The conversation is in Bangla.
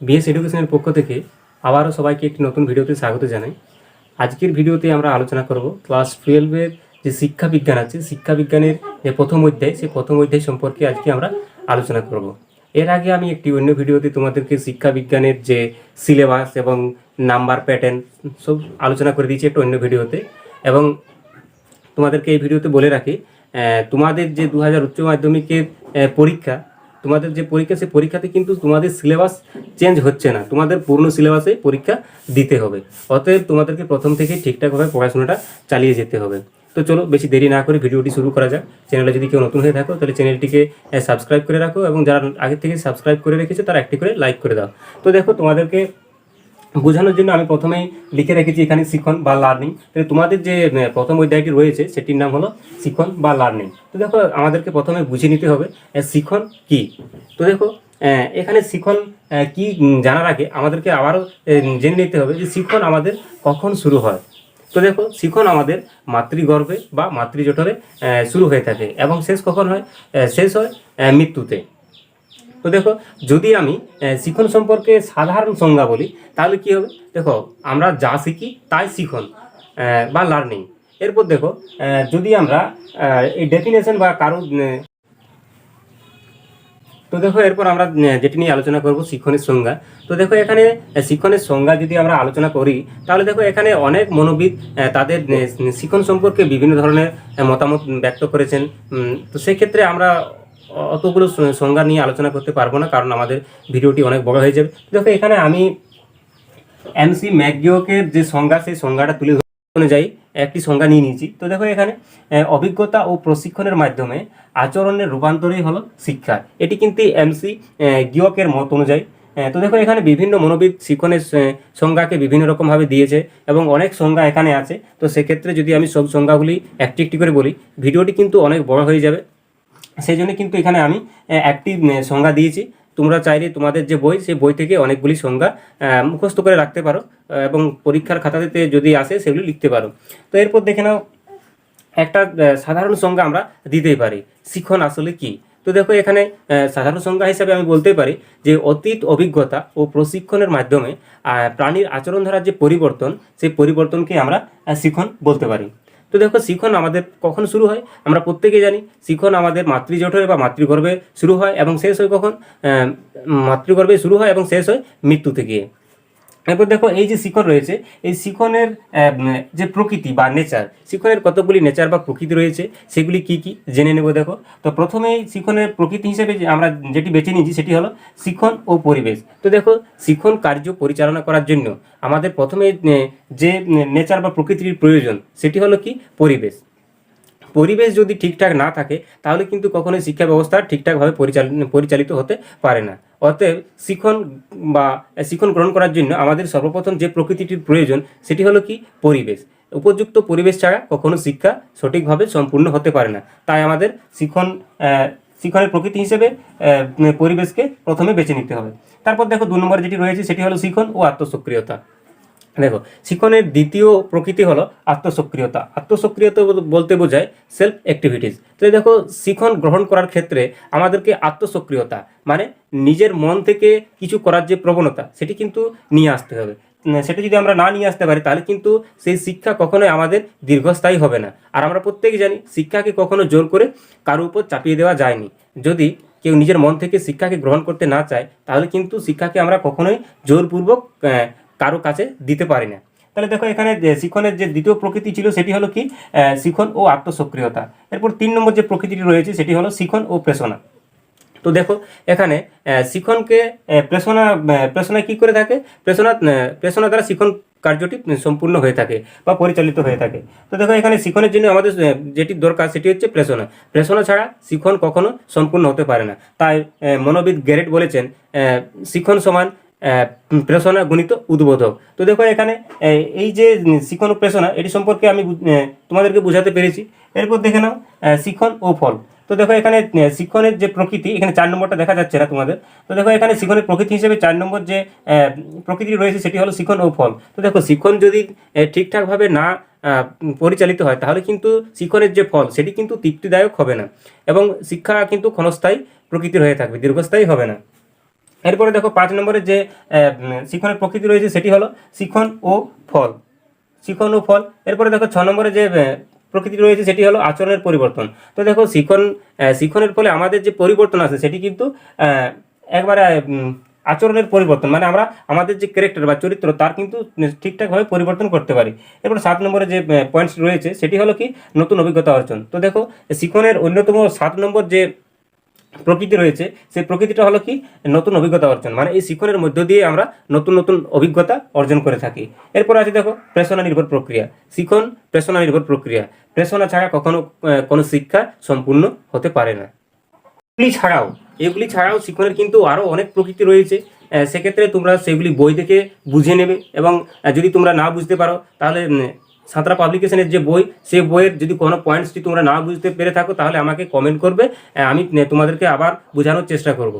বিএস এডুকেশনের পক্ষ থেকে আবারও সবাইকে একটি নতুন ভিডিওতে স্বাগত জানাই। আজকের ভিডিওতে আমরা আলোচনা করব ক্লাস টুয়েলভের যে শিক্ষা বিজ্ঞান আছে, শিক্ষা বিজ্ঞানের যে প্রথম অধ্যায়, সেই প্রথম অধ্যায় সম্পর্কে আজকে আমরা আলোচনা করব। এর আগে আমি একটি অন্য ভিডিওতে তোমাদেরকে শিক্ষা বিজ্ঞানের যে সিলেবাস এবং নাম্বার প্যাটার্ন সব আলোচনা করে দিয়েছি একটা অন্য ভিডিওতে। এবং তোমাদেরকে এই ভিডিওতে বলে রাখি তোমাদের যে দু হাজার উচ্চ মাধ্যমিকের পরীক্ষা তোমাদের যে পরীক্ষা, সেই পরীক্ষাতে কিন্তু তোমাদের সিলেবাস চেঞ্জ হচ্ছে না। তোমাদের পূর্ণ সিলেবাসে পরীক্ষা দিতে হবে। অতএব তোমাদেরকে প্রথম থেকে ঠিকঠাকভাবে পড়াশোনাটা চালিয়ে যেতে হবে। তো চলো, বেশি দেরি না করে ভিডিওটি শুরু করা যাক। চ্যানেলে যদি কেউ নতুন হয়ে থাকো, তাহলে চ্যানেলটিকে সাবস্ক্রাইব করে রাখো এবং যারা আগে থেকে সাবস্ক্রাইব করে রেখেছে, তারা একটি করে লাইক করে দাও। তো দেখো, তোমাদেরকে বোঝানোর জন্য আমি প্রথমেই লিখে রেখেছি এখানে শিক্ষণ বা লার্নিং তাহলে তোমাদের যে প্রথম অধ্যায়টি রয়েছে সেটির নাম হলো শিক্ষণ বা লার্নিং তো দেখো আমাদেরকে প্রথমে বুঝে নিতে হবে শিক্ষণ কি? তো দেখো এখানে শিক্ষণ কি জানার আগে আমাদেরকে আবারও জেনে নিতে হবে যে শিক্ষণ আমাদের কখন শুরু হয়। তো দেখো শিখন আমাদের মাতৃগর্ভে বা মাতৃজঠরে আহ, শুরু হয়ে থাকে এবং শেষ কখন হয়? শেষ হয় মৃত্যুতে। তো দেখো, যদি আমি শিখন সম্পর্কে সাধারণ সংজ্ঞা বলি, তাহলে কি হবে? দেখো, আমরা যা শিখি তাই শিখন বা লার্নিং এরপর দেখো যদি আমরা এই ডেফিনেশন বা কারও তো দেখো, এরপর আমরা যেটি নিয়ে আলোচনা করব শিক্ষণের সংজ্ঞা। তো দেখো, এখানে শিক্ষণের সংজ্ঞা যদি আমরা আলোচনা করি, তাহলে দেখো, এখানে অনেক মনোবিদ তাদের শিক্ষণ সম্পর্কে বিভিন্ন ধরনের মতামত ব্যক্ত করেছেন। তো সেক্ষেত্রে আমরা অতগুলো সংজ্ঞা নিয়ে আলোচনা করতে পারব না, কারণ আমাদের ভিডিওটি অনেক বড় হয়ে যাবে। দেখো, এখানে আমি এমসি ম্যাকগিওকের যে সংজ্ঞা, সেই সংজ্ঞাটা তুলে অনুযায়ী একটি সংজ্ঞা নিয়ে নিয়েছি। তো দেখো, এখানে অভিজ্ঞতা ও প্রশিক্ষণের মাধ্যমে আচরণের রূপান্তরই হলো শিক্ষা। এটি কিন্তু এমসি গিওকের মত অনুযায়ী। তো দেখো, এখানে বিভিন্ন মনোবিদ শিক্ষণের সংজ্ঞাকে বিভিন্ন রকমভাবে দিয়েছে এবং অনেক সংজ্ঞা এখানে আছে। তো সেক্ষেত্রে যদি আমি সব সংজ্ঞাগুলি একটি একটি করে বলি, ভিডিওটি কিন্তু অনেক বড় হয়ে যাবে। সেই জন্য কিন্তু এখানে আমি একটি সংজ্ঞা দিয়েছি। তোমরা চাইলে তোমাদের যে বই, সেই বই থেকে অনেকগুলি সংজ্ঞা মুখস্থ করে রাখতে পারো এবং পরীক্ষার খাতাতে যদি আসে, সেগুলি লিখতে পারো। তো এরপর দেখে নাও, একটা সাধারণ সংজ্ঞা আমরা দিতেই পারি, শিখন আসলে কি? তো দেখো এখানে সাধারণ সংজ্ঞা হিসাবে আমি বলতে পারি যে অতীত অভিজ্ঞতা ও প্রশিক্ষণের মাধ্যমে প্রাণীর আচরণ ধারার যে পরিবর্তন, সেই পরিবর্তনকে আমরা শিখন বলতে পারি। তো দেখো শিখন আমাদের কখন শুরু হয়? আমরা প্রত্যেকে জানি শিখন আমাদের মাতৃজঠরে বা মাতৃগর্ভে শুরু হয় এবং শেষ হয় কখন? মাতৃগর্ভে শুরু হয় এবং শেষ হয় মৃত্যু গিয়ে এরপর দেখো, এই যে শিখন রয়েছে, এই শিখনের যে প্রকৃতি বা নেচার শিখনের কতগুলি নেচার বা প্রকৃতি রয়েছে, সেগুলি কি কি জেনে নেব দেখো। তো প্রথমেই শিখনের প্রকৃতি হিসেবে আমরা যেটি বেছে নিয়েছি, সেটি হলো শিখন ও পরিবেশ। তো দেখো শিখন কার্য পরিচালনা করার জন্য আমাদের প্রথমে যে নেচার বা প্রকৃতির প্রয়োজন, সেটি হলো কি? পরিবেশ। পরিবেশ যদি ঠিকঠাক না থাকে, তাহলে কিন্তু কখনোই শিক্ষা ব্যবস্থা ঠিকঠাকভাবে পরিচালিত হতে পারে না। অতএব শিখন বা শিখন গ্রহণ করার জন্য আমাদের সর্বপ্রথম যে প্রকৃতিটির প্রয়োজন সেটি হলো কি? পরিবেশ। উপযুক্ত পরিবেশ ছাড়া কখনো শিক্ষা সঠিকভাবে সম্পূর্ণ হতে পারে না। তাই আমাদের শিখন শিখনের প্রকৃতি হিসেবে পরিবেশকে প্রথমে বেছে নিতে হবে। তারপর দেখো দু নম্বর যেটি রয়েছে সেটি হলো শিখন ও আত্মসক্রিয়তা। দেখো শিখনের দ্বিতীয় প্রকৃতি হলো আত্মসক্রিয়তা। আত্মসক্রিয়তা বলতে বোঝায় সেলফ অ্যাক্টিভিটিস তো দেখো শিখন গ্রহণ করার ক্ষেত্রে আমাদেরকে আত্মসক্রিয়তা মানে নিজের মন থেকে কিছু করার যে প্রবণতা, সেটি কিন্তু নিয়ে আসতে হবে। সেটা যদি আমরা না নিয়ে আসতে পারি, তাহলে কিন্তু সেই শিক্ষা কখনোই আমাদের দীর্ঘস্থায়ী হবে না। আর আমরা প্রত্যেকে জানি, শিক্ষাকে কখনো জোর করে কারোর উপর চাপিয়ে দেওয়া যায়নি। যদি কেউ নিজের মন থেকে শিক্ষাকে গ্রহণ করতে না চায়, তাহলে কিন্তু শিক্ষাকে আমরা কখনোই জোরপূর্বক কারও কাছে দিতে পারি না। তাহলে দেখো এখানে শিখনের যে দ্বিতীয় প্রকৃতি ছিল সেটি হলো কি? শিখন ও আত্মসক্রিয়তা। এরপর তিন নম্বর যে প্রকৃতিটি রয়েছে সেটি হলো শিখন ও প্রেষণা। তো দেখো এখানে শিখনকে প্রেষণা প্রেষণা কি করে থাকে? প্রেষণা প্রেষণা দ্বারা শিখন কার্যটি সম্পূর্ণ হয়ে থাকে বা পরিচালিত হয়ে থাকে। তো দেখো এখানে শিখনের জন্য আমাদের যেটি দরকার সেটি হচ্ছে প্রেষণা। প্রেষণা ছাড়া শিখন কখনো সম্পূর্ণ হতে পারে না। তাই মনোবিদ গ্যারেট বলেছেন শিখন সমান প্রেষণা গণিত উদ্বোধক। তো দেখো এখানে এই যে শিখন ও প্রেষণা, এটি সম্পর্কে আমি তোমাদেরকে বোঝাতে পেরেছি। এরপর দেখে নাও শিখন ও ফল। তো দেখো এখানে শিক্ষণের যে প্রকৃতি, এখানে চার নম্বরটা দেখা যাচ্ছে না তোমাদের। তো দেখো এখানে শিক্ষণের প্রকৃতি হিসেবে চার নম্বর যে প্রকৃতি রয়েছে, সেটি হলো শিক্ষণ ও ফল। তো দেখো শিক্ষণ যদি ঠিকঠাকভাবে না পরিচালিত হয়, তাহলে কিন্তু শিক্ষণের যে ফল, সেটি কিন্তু তৃপ্তিদায়ক হবে না। এবং শিক্ষা কিন্তু ক্ষণস্থায়ী প্রকৃতির হয়ে থাকবে, দীর্ঘস্থায়ী হবে না। এরপরে দেখো পাঁচ নম্বরে যে শিখনের প্রকৃতি রয়েছে সেটি হলো শিখন ও ফল। শিখন ও ফল। এরপরে দেখো ছ নম্বরে যে প্রকৃতি রয়েছে সেটি হলো আচরণের পরিবর্তন। তো দেখো শিখন শিখনের ফলে আমাদের যে পরিবর্তন আছে সেটি কিন্তু একবারে আচরণের পরিবর্তন। মানে আমরা, আমাদের যে ক্যারেক্টার বা চরিত্র তার কিন্তু ঠিকঠাকভাবে পরিবর্তন করতে পারি। এরপর সাত নম্বরে যে পয়েন্টস রয়েছে সেটি হলো কি? নতুন অভিজ্ঞতা অর্জন। তো দেখো শিখনের অন্যতম সাত নম্বর যে প্রকৃতি রয়েছে, সেই প্রকৃতিটা হলো কি? নতুন অভিজ্ঞতা অর্জন। মানে এই শিক্ষণের মধ্য দিয়ে আমরা নতুন নতুন অভিজ্ঞতা অর্জন করে থাকি। এরপর আছে দেখো, প্রেষণা নির্ভর প্রক্রিয়া। শিখন, প্রেষণা নির্ভর প্রক্রিয়া। প্রেষণা ছাড়া কখনো কোনো শিক্ষা সম্পূর্ণ হতে পারে না। এগুলি ছাড়াও এগুলি ছাড়াও শিক্ষণের কিন্তু আরও অনেক প্রকৃতি রয়েছে। সেক্ষেত্রে তোমরা সেগুলি বই থেকে বুঝে নেবে এবং যদি তোমরা না বুঝতে পারো, তাহলে সাঁতরা পাবলিকেশনের যে বই সেই বইয়ের যদি কোনো পয়েন্টসটি তোমরা না বুঝতে পেরে থাকো, তাহলে আমাকে কমেন্ট করবে। আমি তোমাদেরকে আবার বোঝানোর চেষ্টা করব।